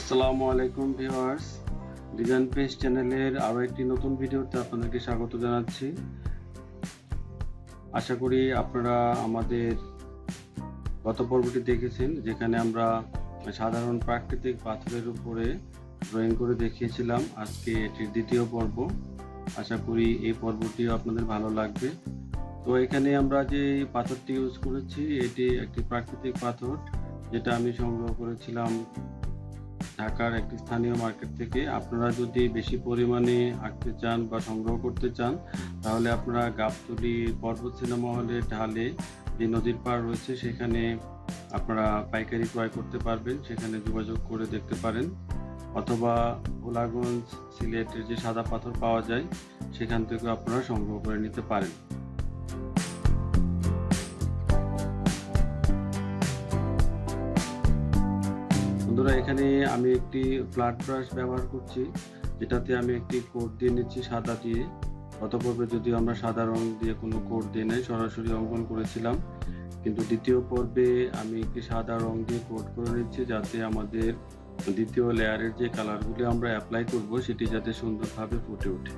আসসালামু আলাইকুম viewers. Design page চ্যানেলের আরও একটি নতুন ভিডিওতে আপনাদেরকে স্বাগত জানাচ্ছি। আশা করি আপনারা আমাদের গত পর্বটি দেখেছেন, যেখানে আমরা সাধারণ প্রাকৃতিক পাথরের উপরে ড্রয়িং করে দেখিয়েছিলাম। আজকে এটির দ্বিতীয় পর্ব। আশা করি এই পর্বটিও আপনাদের ভালো লাগবে। তো এখানে আমরা যে পাথরটি ইউজ করেছি, এটি একটি প্রাকৃতিক পাথর, যেটা আমি সংগ্রহ করেছিলাম ঢাকার একটি স্থানীয় মার্কেট থেকে আপনারা যদি বেশি পরিমাণে আঁকতে চান বা সংগ্রহ করতে চান, তাহলে আপনারা গাবতলি পর্বত সিনেমা হলের ঢালে যে নদীর পাড় রয়েছে সেখানে আপনারা পাইকারি ক্রয় করতে পারবেন। সেখানে যোগাযোগ করে দেখতে পারেন। অথবা ভোলাগঞ্জ সিলেটের যে সাদা পাথর পাওয়া যায়, সেখান থেকে আপনারা সংগ্রহ করে নিতে পারেন। বন্ধুরা, এখানে আমি একটি ফ্ল্যাট ব্রাশ ব্যবহার করছি, যেটাতে আমি একটি কোট দিয়ে নিচ্ছি সাদা দিয়ে। গত পর্বে যদিও আমরা সাদা রং দিয়ে কোনো কোট দিয়ে নেই, সরাসরি অঙ্কন করেছিলাম। কিন্তু দ্বিতীয় পর্বে আমি একটি সাদা রং দিয়ে কোট করে নিচ্ছি, যাতে আমাদের দ্বিতীয় লেয়ারের যে কালারগুলি আমরা অ্যাপ্লাই করব, সেটি যাতে সুন্দরভাবে ফুটে ওঠে।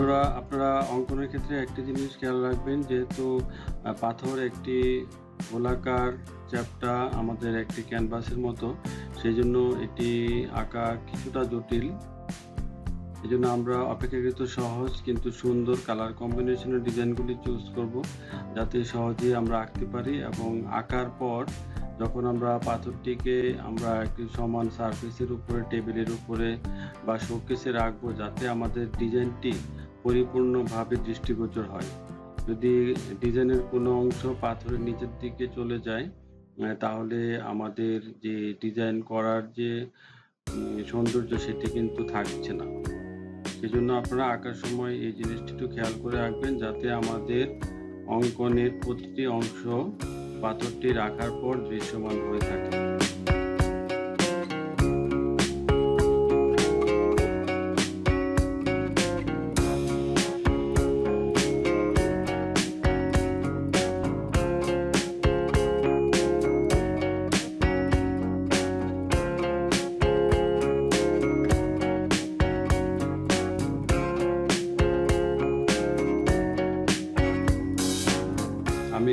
বন্ধুরা, আপনারা অঙ্কনের ক্ষেত্রে একটি জিনিস খেয়াল রাখবেন, যেহেতু পাথর একটি গোলাকার চ্যাপটা আমাদের একটি ক্যানভাসের মতো সেই জন্য এটি আঁকা কিছুটা জটিল। এই জন্য আমরা অপেক্ষাকৃত সহজ কিন্তু সুন্দর কালার কম্বিনেশনের ডিজাইনগুলি চুজ করব, যাতে সহজে আমরা আঁকতে পারি এবং আঁকার পর যখন আমরা পাথরটিকে আমরা একটি সমান সারফেসের উপরে টেবিলের উপরে বা শোকেসে রাখব, যাতে আমাদের ডিজাইনটি পরিপূর্ণভাবে দৃষ্টিগোচর হয়। যদি ডিজাইনের কোনো অংশ পাথরের নিচের দিকে চলে যায় তাহলে আমাদের যে ডিজাইন করার যে সৌন্দর্য সেটি কিন্তু থাকছে না। সেজন্য আপনারা আঁকার সময় এই জিনিসটি একটু খেয়াল করে রাখবেন যাতে আমাদের অঙ্কনের প্রতিটি অংশ পাথরটি রাখার পর দৃশ্যমান হয়ে থাকে।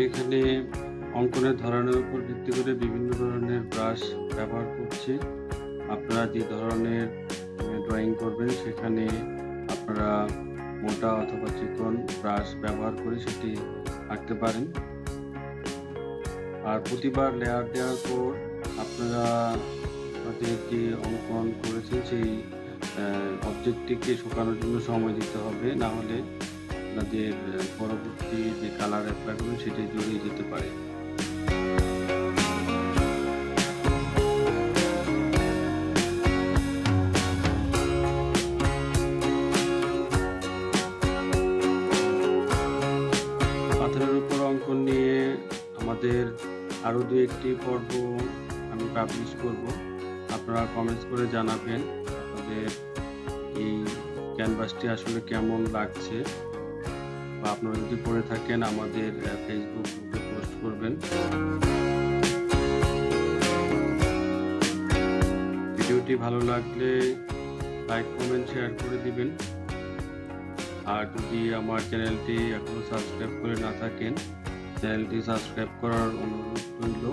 এখানে অঙ্কনের ধরনের উপর ভিত্তি করে বিভিন্ন ধরনের ব্রাশ ব্যবহার করছি। আপনারা যে ধরনের ড্রয়িং করবেন সেখানে আপনারা মোটা অথবা চিকন ব্রাশ ব্যবহার করে সেটি আঁকতে পারেন। আর প্রতিবার লেয়ার দেওয়ার পর আপনারা যে অঙ্কন করেছেন সেই অবজেক্টটিকে শুকানোর জন্য সময় দিতে হবে। না হলে আপনাদের পরবর্তী যে কালার অ্যাপ্লাই করবেন সেটি জড়িয়ে যেতে পারে। উপর অঙ্কন নিয়ে আমাদের আরও দু একটি পর্ব আমি পাবলিশ করব। আপনারা কমেন্টস করে জানাবেন আপনাদের এই ক্যানভাসটি আসলে কেমন লাগছে। বা আপনারা যদি পড়ে থাকেন আমাদের ফেসবুক গ্রুপে পোস্ট করবেন। ভিডিওটি ভালো লাগলে লাইক কমেন্ট শেয়ার করে দিবেন। আর যদি আমার চ্যানেলটি এখনও সাবস্ক্রাইব করে না থাকেন, চ্যানেলটি সাবস্ক্রাইব করার অনুরোধ রইল।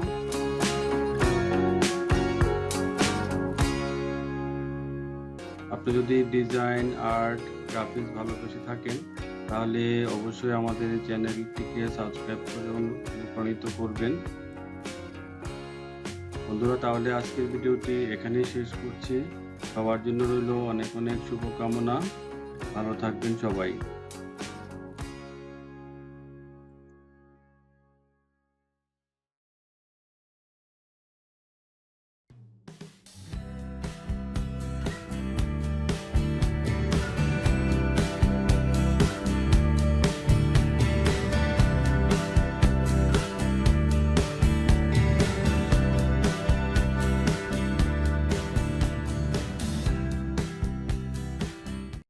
আপনি যদি ডিজাইন আর্ট গ্রাফিক্স ভালোবেসে থাকেন তাহলে অবশ্যই আমাদের চ্যানেলটিকে সাবস্ক্রাইব করে অনুপ্রাণিত করবেন। বন্ধুরা, তাহলে আজকের ভিডিওটি এখানেই শেষ করছি। সবার জন্য রইল অনেক অনেক শুভকামনা। ভালো থাকবেন সবাই।